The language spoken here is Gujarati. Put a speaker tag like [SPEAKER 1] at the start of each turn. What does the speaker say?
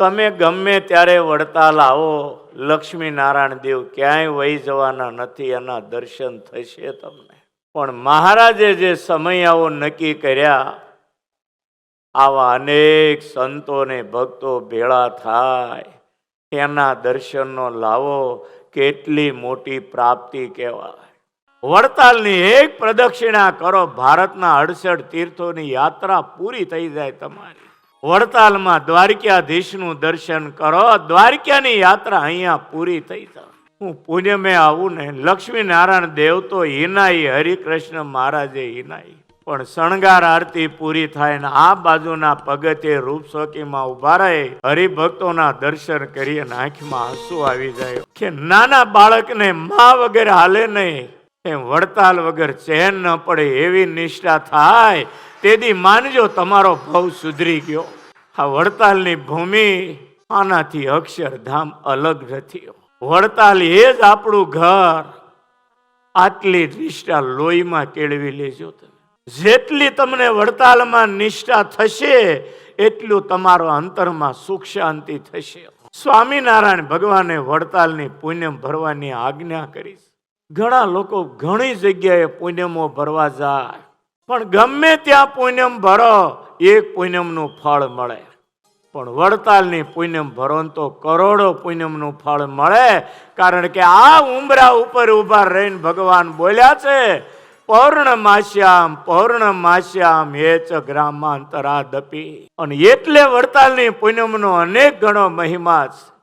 [SPEAKER 1] તમે ગમે ત્યારે વડતાલ આવો લક્ષ્મી નારાયણ દેવ ક્યાંય વહી જવાના નથી, એના દર્શન થશે તમને. પણ મહારાજે જે સમયાઓ નક્કી કર્યા, આવા અનેક સંતોને ભક્તો ભેળા થાય. એના દર્શનનો લાવો, કેટલી મોટી પ્રાપ્તિ કહેવાય. વડતાલની એક પ્રદક્ષિણા કરો, ભારતના અડસઠ તીર્થોની યાત્રા પૂરી થઈ જાય તમારી. વડતાલમાં દ્વારકાધીશનું દર્શન કરો. દ્વારકાની યાત્રા અહીંયા પૂરી થઈ જાય. હું પુણ્યમે આવું ને લક્ષ્મીનારાયણ દેવ તો હિનાઈ, હરિકૃષ્ણ મહારાજે હિનાઈ. પણ શણગાર આરતી પૂરી થાય ને આ બાજુના પગથે રૂપસોકીમાં ઊભા રહે. હરિભક્તોના દર્શન કરી અને આંખમાં આંસુ આવી જાય. કે નાના બાળકને મા વગર હાલે નહીં. એમ વડતાલ વગર ચેન ન પડે એવી નિષ્ઠા થાય. તેથી માનજો તમારો ભવ સુધરી ગયો. આ વડતાલની ભૂમિ આનાથી અક્ષરધામ અલગ નથી. વડતાલ એ જ આપણું ઘર. આટલી નિષ્ઠા લોહીમાં કેળવી લેજો તમે. જેટલી તમને વડતાલમાં નિષ્ઠા થશે, એટલું તમારો અંતરમાં સુખ શાંતિ થશે. સ્વામિનારાયણ ભગવાને વડતાલની પુણ્ય ભરવાની આજ્ઞા કરી છે. ઘણા લોકો ઘણી જગ્યાએ પુણ્યમો ભરવા જાય. પણ ગમે ત્યાં પુણ્યમ ભરો, એક પુણ્યમનું ફળ મળે. પણ વડતાલની પુણ્યમ ભરો તો કરોડો પુણ્યમનું ફળ મળે. કારણ કે આ ઉંબરા ઉપર ઊભા રહીને ભગવાન બોલ્યા છે, પૌર્ણમાસ્યામ પૌર્ણમાસ્યામ હે ચ ગ્રામાંતરાદપી. અને એટલે વડતાલની પુણ્યમનો અનેક ગણો મહિમા છે.